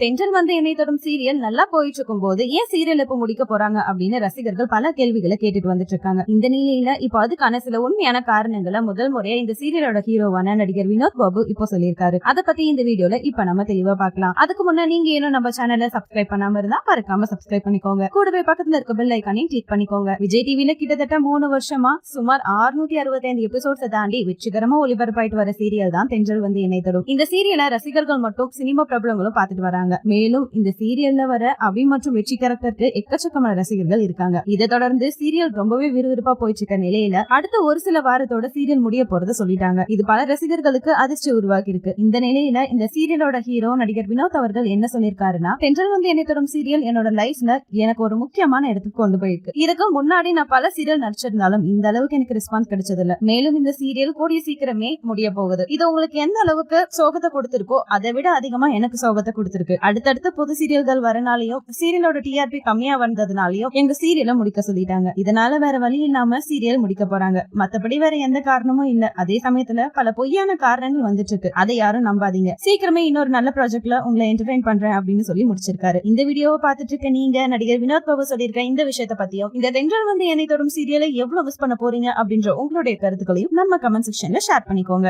Tension வந்து என்னை தொடும் சீரியல் நல்லா போயிட்டு இருக்கும் போது ஏன் சீரியல் எப்ப முடிக்க போறாங்க அப்படின்னு ரசிகர்கள் பல கேள்விகளை கேட்டுட்டு வந்துட்டு இருக்காங்க இந்த நிலையில இப்போ அதுக்கான சில உண்மையான காரணங்களை முதல் முறையா இந்த சீரியலோட ஹீரோவான நடிகர் வினோத் பாபு இப்போ சொல்லியிருக்காரு. அதை பத்தி இந்த வீடியோல இப்ப நம்ம தெளிவா பார்க்கலாம். அதுக்கு முன்ன நீங்க இன்னும் நம்ம சேனலை சப்ஸ்கிரைப் பண்ணாம இருந்தா மறக்காம சப்ஸ்கிரைப் பண்ணிக்கோங்க. கூடவே பக்கத்துல இருக்க பெல் ஐக்கானையும் கிளிக் பண்ணிக்கோங்க. விஜய் டிவில கிட்டத்தட்ட மூணு வருஷமா சுமார் 665 அறுபத்தைந்து எபிசோட்ஸை தாண்டி வெற்றிகரமா ஒளிபரப்பாயிட்டு வர சீரியல் தான் தென்றல் வந்து என்னை தொடும். இந்த சீரியலை ரசிகர்கள் மட்டும் சினிமா பிரபலங்களும் பாத்துட்டு வராங்க. மேலும் இந்த சீரியல்ல வர அபி மற்றும் வெற்றி கேரக்டருக்கு எக்கச்சக்கமான ரசிகர்கள் இருக்காங்க. இதை தொடர்ந்து சீரியல் ரொம்பவே விறுவிறுப்பா போயிட்டு இருக்க நிலையில அடுத்த ஒரு சில வாரத்தோட சீரியல் முடிய போறத சொல்லிட்டாங்க. இது பல ரசிகர்களுக்கு அதிர்ச்சி உருவாக்கி இருக்கு இந்த நிலையில இந்த சீரியலோட ஹீரோ நடிகர் வினோத் அவர்கள் என்ன சொல்லியிருக்காருன்னா தென்றல் வந்து என்னை தரும் சீரியல் என்னோட லைஃப்ல எனக்கு ஒரு முக்கியமான இடத்துக்கு கொண்டு போயிருக்கு. இதுக்கு முன்னாடி நான் பல சீரியல் நடிச்சிருந்தாலும் இந்த அளவுக்கு எனக்கு ரெஸ்பான்ஸ் கிடைச்சது இல்ல மேலும் இந்த சீரியல் கூடிய சீக்கிரமே முடிய போகுது. இது உங்களுக்கு எந்த அளவுக்கு சோகத்தை கொடுத்திருக்கோ அதை விட அதிகமா எனக்கு சோகத்தை கொடுத்திருக்கு. அடுத்தடுத்து புது சீரியல்கள் வரனாலையும் சீரியலோட டிஆர்பி கம்மியா வந்ததுனாலயும் எங்க சீரியலை முடிக்க சொல்லிட்டாங்க. இதனால வேற வழி இல்லாம சீரியல் முடிக்க போறாங்க. மத்தபடி வேற எந்த காரணமும் இல்ல. அதே சமயத்துல பல பொய்யான காரணங்கள் வந்துட்டு இருக்கு அதை யாரும் நம்பாதீங்க. சீக்கிரமே இன்னொரு நல்ல ப்ராஜெக்ட்ல உங்களை என்டர்டைன் பண்றேன் அப்படின்னு சொல்லி முடிச்சிருக்காரு. இந்த வீடியோவை பார்த்துட்டு இருக்க நீங்க நடிகர் வினோத் பாபு சொல்லியிருக்க இந்த விஷயத்த பத்தியும் இந்த தென்றல் வந்து என்னை தொடும் சீரியலை எவ்வளவு மிஸ் பண்ண போறீங்க அப்படின்ற உங்களுடைய கருத்துக்களையும் நம்ம கமெண்ட் செக்ஷன்ல ஷேர் பண்ணிக்கோங்க.